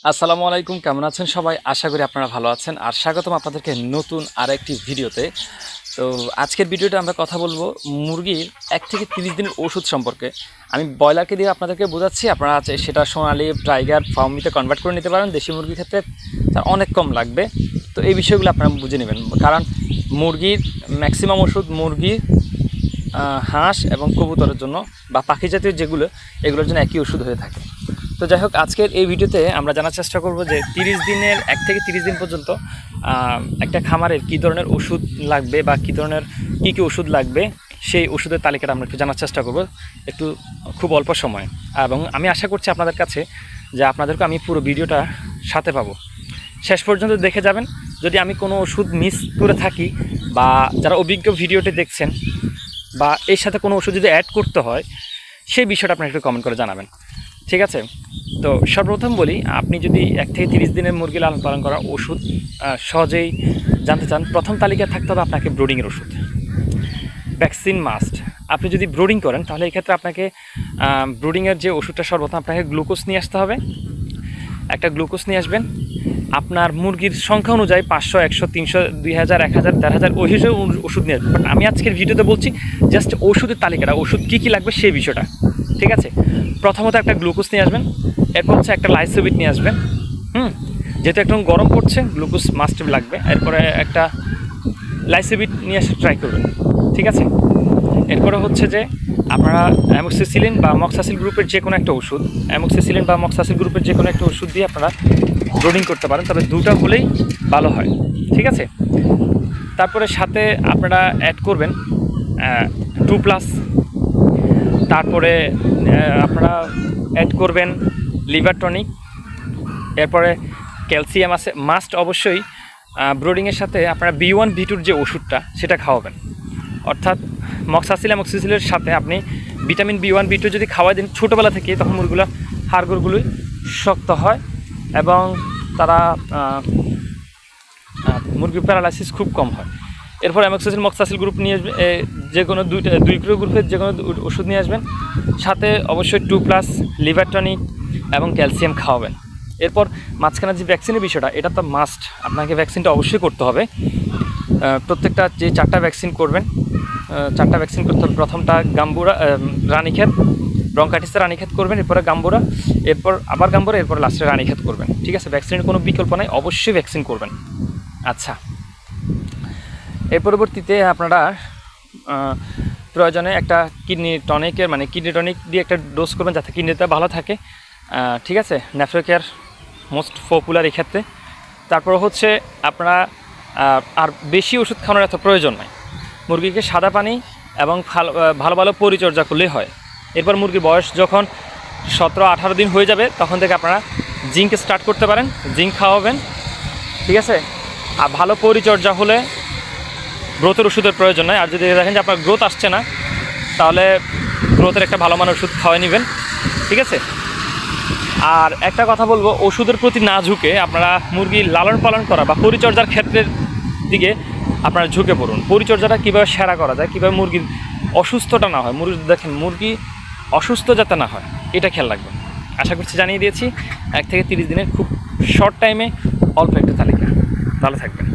আসসালামু আলাইকুম কেমন আছেন সবাই? আশা করি আপনারা ভালো আছেন। আর স্বাগতম আপনাদেরকে নতুন আরেকটি ভিডিওতে। তো আজকের ভিডিওটা আমরা কথা বলব মুরগির এক থেকে তিরিশ দিনের ওষুধ সম্পর্কে। আমি ব্রয়লারকে দিয়ে আপনাদেরকে বোঝাচ্ছি আপনারা আছে সেটা সোনালি টাইগার ফার্মিতে কনভার্ট করে নিতে পারেন। দেশি মুরগির ক্ষেত্রে তার অনেক কম লাগবে। তো এই বিষয়গুলো আপনারা বুঝে নেবেন। কারণ মুরগির ম্যাক্সিমাম ওষুধ মুরগির আহ, হাঁস এবং কবুতরের জন্য বা পাখি জাতীয় যেগুলো এগুলোর জন্য একই ওষুধ হয়ে থাকে। তো যাই হোক, আজকের এই ভিডিওতে আমরা জানার চেষ্টা করব যে তিরিশ দিনের, এক থেকে তিরিশ দিন পর্যন্ত একটা খামারের কী ধরনের ওষুধ লাগবে বা কী ধরনের, কী কী ওষুধ লাগবে, সেই ওষুধের তালিকাটা আমরা একটু জানার চেষ্টা করব, একটু খুব অল্প সময়। এবং আমি আশা করছি আপনাদের কাছে যে আপনাদেরকে আমি পুরো ভিডিওটা সাথে পাবো। শেষ পর্যন্ত দেখে যাবেন, যদি আমি কোনো ওষুধ মিস করে থাকি বা যারা অভিজ্ঞ ভিডিওটি দেখছেন বা এর সাথে কোনো ওষুধ যদি অ্যাড করতে হয়, সেই বিষয়টা আপনারা একটু কমেন্ট করে জানাবেন। ঠিক আছে? তো সর্বপ্রথম বলি, আপনি যদি এক থেকে তিরিশ দিনের মুরগি লালন পালন করা ওষুধ সহজেই জানতে চান, প্রথম তালিকায় থাকতে হবে আপনাকে ব্রোডিংয়ের ওষুধ। Vaccine must. আপনি যদি ব্রোডিং করেন, তাহলে এই ক্ষেত্রে আপনাকে ব্রোডিংয়ের যে ওষুধটা সর্বপ্রথম আপনাকে গ্লুকোজ নিয়ে আসতে হবে। একটা গ্লুকোজ নিয়ে আসবেন। আপনার মুরগির সংখ্যা অনুযায়ী পাঁচশো, একশো, তিনশো, দুই হাজার, এক হাজার, দেড় হাজার ওই হিসেবে ওষুধ নিয়ে আসবেন। But আমি আজকের ভিডিওতে বলছি জাস্ট ওষুধের তালিকাটা, ওষুধ কী কী লাগবে সেই বিষয়টা। ঠিক আছে? প্রথমত একটা গ্লুকোজ নিয়ে আসবেন, এরপর হচ্ছে একটা লাইসোবিট নিয়ে আসবেন, হুম? যেহেতু একদম গরম পড়ছে, গ্লুকোজ মাস্ট লাগবে, এরপরে একটা লাইসোবিট নিয়ে আসে ট্রাই করবেন, ঠিক আছে? এরপরে হচ্ছে যে আপনারা অ্যামোক্সিসিলিন বা মক্সাসিল গ্রুপের যে কোনো একটা ওষুধ অ্যামোক্সিসিলিন বা মক্সাসিল গ্রুপের যে কোনো একটা ওষুধ দিয়ে আপনারা ব্রোডিং করতে পারেন, তবে দুটা হলেই ভালো হয়, ঠিক আছে? তারপরে সাথে আপনারা অ্যাড করবেন টু প্লাস তারপরে আপনারা অ্যাড করবেন লিভার টনিক এরপরে ক্যালসিয়াম আছে মাস্ট অবশ্যই ব্রোডিংয়ের সাথে আপনারা বি ওয়ান বি টুর যে ওষুধটা, সেটা খাওয়াবেন। অর্থাৎ মক্সাসিল মক্সিসিলের সাথে আপনি vitamin B one B two যদি খাওয়াই দিন, ছোটোবেলা থেকে তখন মুরগুলো হাড়গোড়গুলো শক্ত হয় এবং তারা মুরগির প্যারালাইসিস খুব কম হয়। এরপর অ্যামক্সিসিল মক্সাসিল গ্রুপ নিয়ে আসবে এ, যে কোনো দুইটা দুই কিলো গ্রুপের যে কোনো ওষুধ নিয়ে আসবেন। সাথে অবশ্যই টু প্লাস লিভার টনিক এবং ক্যালসিয়াম খাওয়াবেন। এরপর মাঝখানে যে ভ্যাকসিনের বিষয়টা এটা তো মাস্ট আপনাকে ভ্যাকসিনটা অবশ্যই করতে হবে। প্রত্যেকটা যে চারটা ভ্যাকসিন করবেন চারটা ভ্যাকসিন করতে হবে। প্রথমটা গাম্বুরা রানীক্ষেত ব্রঙ্কাইটিসে রানীক্ষেত করবেন এরপরে গাম্বুরা এরপর আবার গাম্বুরা এরপর লাস্টে রানীক্ষেত করবেন। ঠিক আছে? ভ্যাকসিনের কোনো বিকল্প নাই অবশ্যই ভ্যাকসিন করবেন। আচ্ছা। এর পরবর্তীতে আপনারা প্রয়োজনে একটা কিডনি টনিকের মানে কিডনি টনিক দিয়ে একটা ডোজ করবেন যাতে কিডনিটা ভালো থাকে। ঠিক আছে? ন্যাফ্রোকেয়ার মোস্ট পপুলার এক্ষেত্রে তারপর হচ্ছে আপনারা আর বেশি ওষুধ খাওয়ানোর এত প্রয়োজন নয় মুরগিকে সাদা পানি এবং ভালো ভালো পরিচর্যা করলেই হয়। এরপর মুরগির বয়স যখন সতেরো, আঠারো দিন হয়ে যাবে, তখন থেকে আপনারা জিঙ্ক স্টার্ট করতে পারেন, জিঙ্ক খাওয়াবেন। ঠিক আছে? আর ভালো পরিচর্যা হলে গ্রোথের ওষুধের প্রয়োজন নয় আর যদি দেখেন যে আপনার গ্রোথ আসছে না, তাহলে গ্রোথের একটা ভালো মানের ওষুধ খাওয়াই নেবেন। ঠিক আছে? আর একটা কথা বলব, ওষুধের প্রতি না ঝুঁকে আপনারা মুরগি লালন পালন করা বা পরিচর্যার ক্ষেত্রের দিকে আপনারা ঝুঁকে পড়ুন। পরিচর্যাটা কীভাবে সেরা করা যায়, কীভাবে মুরগির অসুস্থটা না হয়। মুরগি দেখেন, মুরগি অসুস্থ যাতে না হয়, এটা খেয়াল রাখবেন। আশা করছি জানিয়ে দিয়েছি, এক থেকে তিরিশ দিনের খুব শর্ট টাইমে অল্প একটা তালিকা। ভালো থাকবেন।